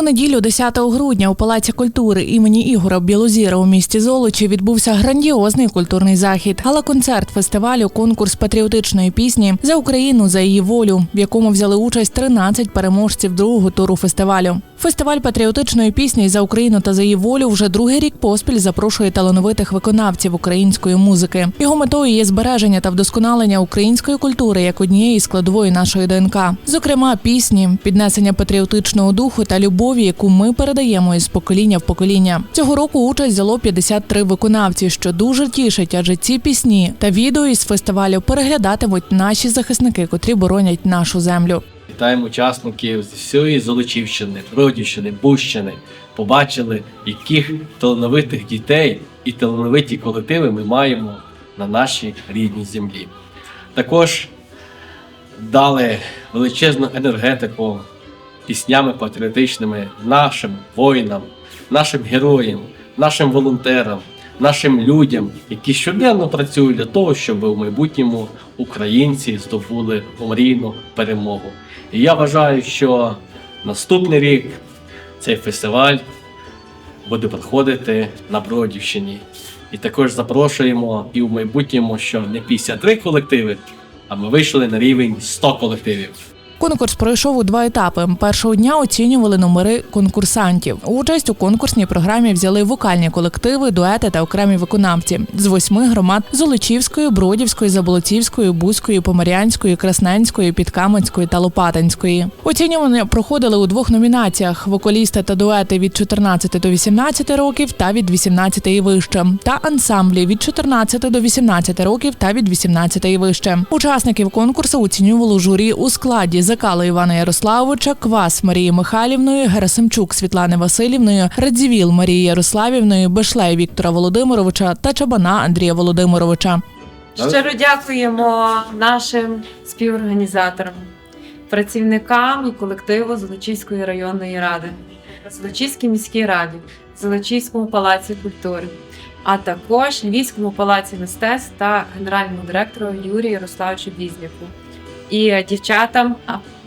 У неділю 10 грудня у Палаці культури імені Ігора Білозіра у місті Золочі відбувся грандіозний культурний захід. Гала-концерт фестивалю конкурс патріотичної пісні за Україну за її волю, в якому взяли участь 13 переможців другого туру фестивалю. Фестиваль патріотичної пісні за Україну та за її волю вже другий рік поспіль запрошує талановитих виконавців української музики. Його метою є збереження та вдосконалення української культури як однієї складової нашої ДНК. Зокрема, пісні, піднесення патріотичного духу та любові, яку ми передаємо із покоління в покоління. Цього року участь взяло 53 виконавці, що дуже тішить, адже ці пісні та відео із фестивалю переглядатимуть наші захисники, котрі боронять нашу землю. Вітаємо учасників з всієї Золочівщини, Бродівщини, Бущини. Побачили, яких талановитих дітей і талановиті колективи ми маємо на нашій рідній землі. Також дали величезну енергетику піснями патріотичними нашим воїнам, нашим героям, нашим волонтерам, нашим людям, які щоденно працюють для того, щоб у майбутньому українці здобули омрійну перемогу. І я вважаю, що наступний рік цей фестиваль буде проходити на Бродівщині. І також запрошуємо і в майбутньому, що не 53 колективи, а ми вийшли на рівень 100 колективів. Конкурс пройшов у два етапи. Першого дня оцінювали номери конкурсантів. Участь у конкурсній програмі взяли вокальні колективи, дуети та окремі виконавці з восьми громад Золочівської, Бродівської, Заболотівської, Бузької, Поморянської, Красненської, Підкам'янської та Лопатинської. Оцінювання проходили у двох номінаціях: вокалісти та дуети від 14 до 18 років та від 18 і вище, та ансамблі від 14 до 18 років та від 18 і вище. Учасників конкурсу оцінювало журі у складі Закала Івана Ярославовича, Квас Марії Михайлівної, Герасимчук Світлани Васильівної, Радзівіл Марії Ярославівної, Бешлей Віктора Володимировича та Чабана Андрія Володимировича. Щиро дякуємо нашим співорганізаторам, працівникам і колективу Золочівської районної ради, Золочівській міській раді, Золочівському палаці культури, а також Львівському палаці мистецтв та генеральному директору Юрію Ярославовичу Бізняку. І дівчатам,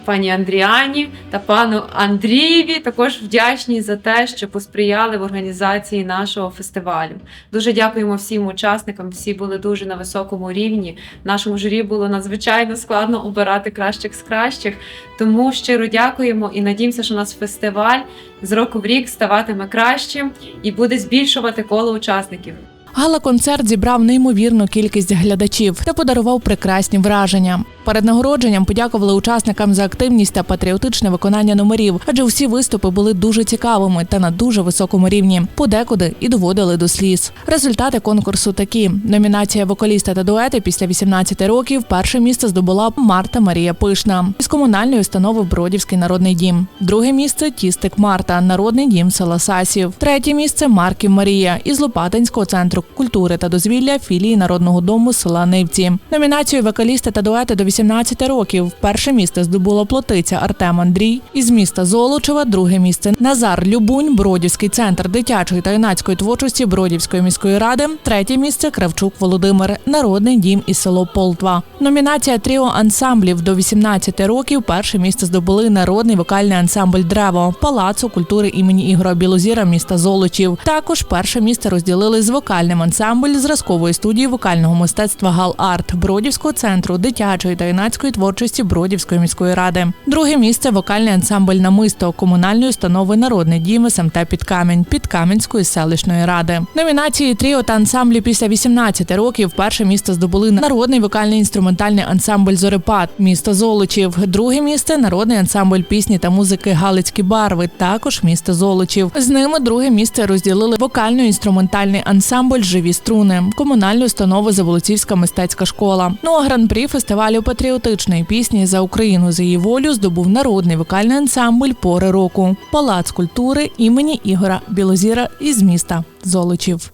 пані Андріані та пану Андрієві також вдячні за те, що посприяли в організації нашого фестивалю. Дуже дякуємо всім учасникам. Всі були дуже на високому рівні. Нашому журі було надзвичайно складно обирати кращих з кращих. Тому щиро дякуємо і надіємося, що у нас фестиваль з року в рік ставатиме кращим і буде збільшувати коло учасників. Гала-концерт зібрав неймовірну кількість глядачів та подарував прекрасні враження. Перед нагородженням подякували учасникам за активність та патріотичне виконання номерів, адже всі виступи були дуже цікавими та на дуже високому рівні. Подекуди і доводили до сліз. Результати конкурсу такі: номінація вокаліста та дуети після 18 років. Перше місце здобула Марта Марія Пишна із комунальної установи Бродівський народний дім. Друге місце Тістик Марта, народний дім села Сасів. Третє місце Марків Марія із Лопатинського центру культури та дозвілля філії народного дому села Нивці. Номінацію вокаліста та дуети до 18 років. Перше місце здобуло плотиця Артем Андрій із міста Золочева. Друге місце Назар Любунь, Бродівський центр дитячої та юнацької творчості Бродівської міської ради. Третє місце Кравчук Володимир, народний дім із село Полтва. Номінація тріо ансамблів до 18 років. Перше місце здобули народний вокальний ансамбль Древо Палацу культури імені Ігора Білозіра міста Золочів. Також перше місце розділили з вокальним ансамбль зразкової студії вокального мистецтва Гал Арт Бродівського центру дитячої та юнацької творчості Бродівської міської ради. Друге місце вокальний ансамбль намисто комунальної установи Народний дім СМТ Підкамінь Підкам'янської селищної ради. Номінації тріо та ансамблі після 18 років перше місце здобули народний вокальний інструментальний ансамбль Зорепад місто Золочів. Друге місце народний ансамбль пісні та музики Галицькі барви, також місто Золочів. З ними друге місце розділили вокально-інструментальний ансамбль Живі струни комунальної установи Заволоцівська мистецька школа. Ну а гран-прі фестивалю патріотичної пісні за Україну за її волю здобув народний вокальний ансамбль Пори року Палац культури імені Ігора Білозіра із міста Золочів.